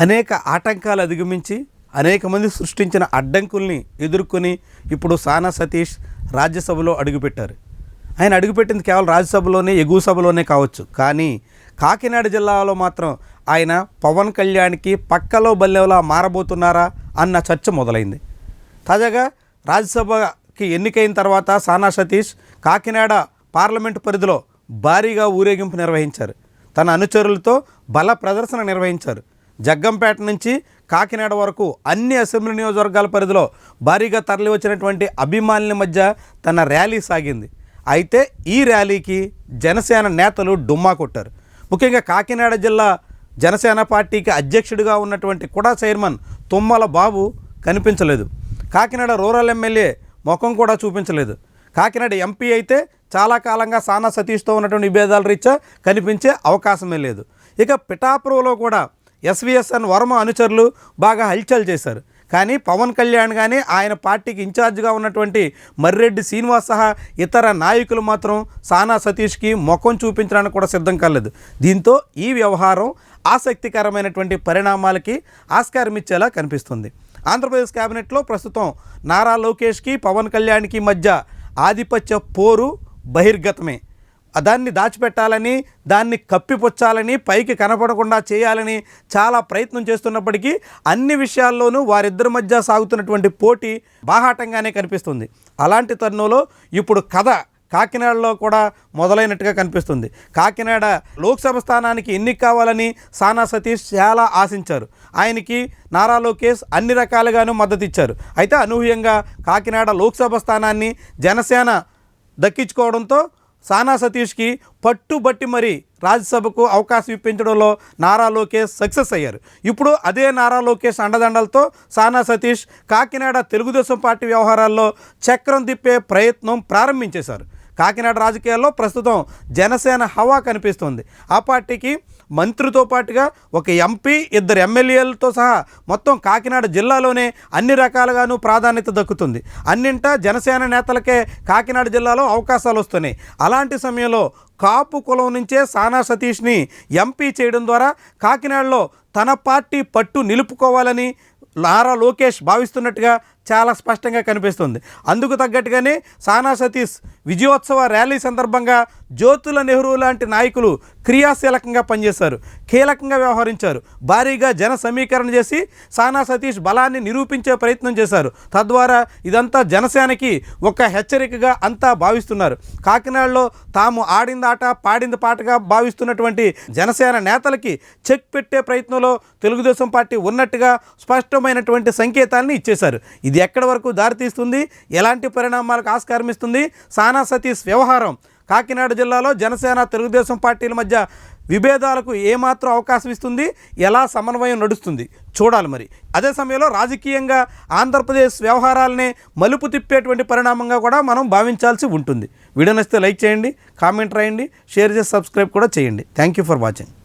అనేక ఆటంకాలు అధిగమించి అనేక మంది సృష్టించిన అడ్డంకుల్ని ఎదుర్కొని ఇప్పుడు సానా సతీష్ రాజ్యసభలో అడుగుపెట్టారు. ఆయన అడుగుపెట్టింది కేవలం రాజ్యసభలోనే ఎగువ సభలోనే కావచ్చు. కానీ కాకినాడ జిల్లాలో మాత్రం ఆయన పవన్ కళ్యాణ్కి పక్కలో బల్లెవలా మారబోతున్నారా అన్న చర్చ మొదలైంది. తాజాగా రాజ్యసభకి ఎన్నికైన తర్వాత సానా సతీష్ కాకినాడ పార్లమెంటు పరిధిలో భారీగా ఊరేగింపు నిర్వహించారు. తన అనుచరులతో బల ప్రదర్శన నిర్వహించారు. జగ్గంపేట నుంచి కాకినాడ వరకు అన్ని అసెంబ్లీ నియోజకవర్గాల పరిధిలో భారీగా తరలి వచ్చినటువంటి అభిమానుల మధ్య తన ర్యాలీ సాగింది. అయితే ఈ ర్యాలీకి జనసేన నేతలు డుమ్మా కొట్టారు. ముఖ్యంగా కాకినాడ జిల్లా జనసేన పార్టీకి అధ్యక్షుడిగా ఉన్నటువంటి కుడా చైర్మన్ తుమ్మల బాబు కనిపించలేదు. కాకినాడ రూరల్ ఎమ్మెల్యే ముఖం కూడా చూపించలేదు. కాకినాడ ఎంపీ అయితే చాలా కాలంగా సానా సతీష్తో ఉన్నటువంటి విభేదాల రీత్యా కనిపించే అవకాశమే లేదు. ఇక పిఠాపురంలో కూడా ఎస్విఎస్ఎన్ వర్మ అనుచరులు బాగా హల్చల్ చేశారు. కానీ పవన్ కళ్యాణ్ కానీ ఆయన పార్టీకి ఇన్ఛార్జ్గా ఉన్నటువంటి మర్రెడ్డి శ్రీనివాస్ సహా ఇతర నాయకులు మాత్రం సానా సతీష్కి ముఖం చూపించడానికి కూడా సిద్ధం కాలేదు. దీంతో ఈ వ్యవహారం ఆసక్తికరమైనటువంటి పరిణామాలకి ఆస్కారం ఇచ్చేలా కనిపిస్తుంది. ఆంధ్రప్రదేశ్ కేబినెట్లో ప్రస్తుతం నారా లోకేష్కి పవన్ కళ్యాణ్కి మధ్య ఆధిపత్య పోరు బహిర్గతమే. దాన్ని దాచిపెట్టాలని దాన్ని కప్పిపుచ్చాలని పైకి కనపడకుండా చేయాలని చాలా ప్రయత్నం చేస్తున్నప్పటికీ అన్ని విషయాల్లోనూ వారిద్దరి మధ్య సాగుతున్నటువంటి పోటీ బాహాటంగానే కనిపిస్తుంది. అలాంటి తరుణంలో ఇప్పుడు కథ కాకినాడలో కూడా మొదలైనట్టుగా కనిపిస్తుంది. కాకినాడ లోక్సభ స్థానానికి ఎన్నిక కావాలని సానా సతీష్ చాలా ఆశించారు. ఆయనకి నారా లోకేష్ అన్ని రకాలుగాను మద్దతు ఇచ్చారు అయితే అనూహ్యంగా కాకినాడ లోక్సభ స్థానాన్ని జనసేన దక్కించుకోవడంతో సానా సతీష్కి పట్టుబట్టి మరి రాజ్యసభకు అవకాశం ఇప్పించడంలో నారా లోకేష్ సక్సెస్ అయ్యారు. ఇప్పుడు అదే నారా లోకేష్ అండదండలతో సానా సతీష్ కాకినాడ తెలుగుదేశం పార్టీ వ్యవహారాల్లో చక్రం తిప్పే ప్రయత్నం ప్రారంభించేశారు. కాకినాడ రాజకీయాల్లో ప్రస్తుతం జనసేన హవా కనిపిస్తుంది. ఆ పార్టీకి మంత్రితో పాటుగా ఒక ఎంపీ ఇద్దరు ఎమ్మెల్యేలతో సహా మొత్తం కాకినాడ జిల్లాలోనే అన్ని రకాలుగాను ప్రాధాన్యత దక్కుతుంది. అన్నింటా జనసేన నేతలకే కాకినాడ జిల్లాలో అవకాశాలు వస్తున్నాయి. అలాంటి సమయంలో కాపు కులం నుంచే సానా సతీష్ని ఎంపీ చేయడం ద్వారా కాకినాడలో తన పార్టీ పట్టు నిలుపుకోవాలని లారా లోకేష్ భావిస్తున్నట్టుగా చాలా స్పష్టంగా కనిపిస్తుంది. అందుకు తగ్గట్టుగానే సానా సతీష్ విజయోత్సవ ర్యాలీ సందర్భంగా జ్యోతుల నెహ్రూ లాంటి నాయకులు క్రియాశీలకంగా పనిచేశారు. కీలకంగా వ్యవహరించారు. భారీగా జన సమీకరణ చేసి సానా సతీష్ బలాన్ని నిరూపించే ప్రయత్నం చేశారు. తద్వారా ఇదంతా జనసేనకి ఒక హెచ్చరికగా అంతా భావిస్తున్నారు. కాకినాడలో తాము ఆడింది ఆట పాడింది పాటగా భావిస్తున్నటువంటి జనసేన నేతలకి చెక్ పెట్టే ప్రయత్నంలో తెలుగుదేశం పార్టీ ఉన్నట్టుగా స్పష్టమైనటువంటి సంకేతాన్ని ఇచ్చేశారు. ఇది ఇది ఎక్కడి వరకు దారితీస్తుంది ఎలాంటి పరిణామాలకు ఆస్కారం ఇస్తుంది? సానా సతీష్ వ్యవహారం. కాకినాడ జిల్లాలో జనసేన తెలుగుదేశం పార్టీల మధ్య విభేదాలకు ఏమాత్రం అవకాశం ఇస్తుంది? ఎలా సమన్వయం నడుస్తుంది? చూడాలి మరి. అదే సమయంలో రాజకీయంగా ఆంధ్రప్రదేశ్ వ్యవహారాలనే మలుపు తిప్పేటువంటి పరిణామంగా కూడా మనం భావించాల్సి ఉంటుంది. వీడియో నచ్చితే లైక్ చేయండి కామెంట్ రాయండి షేర్ చేసి సబ్స్క్రైబ్ కూడా చేయండి. Thank you for watching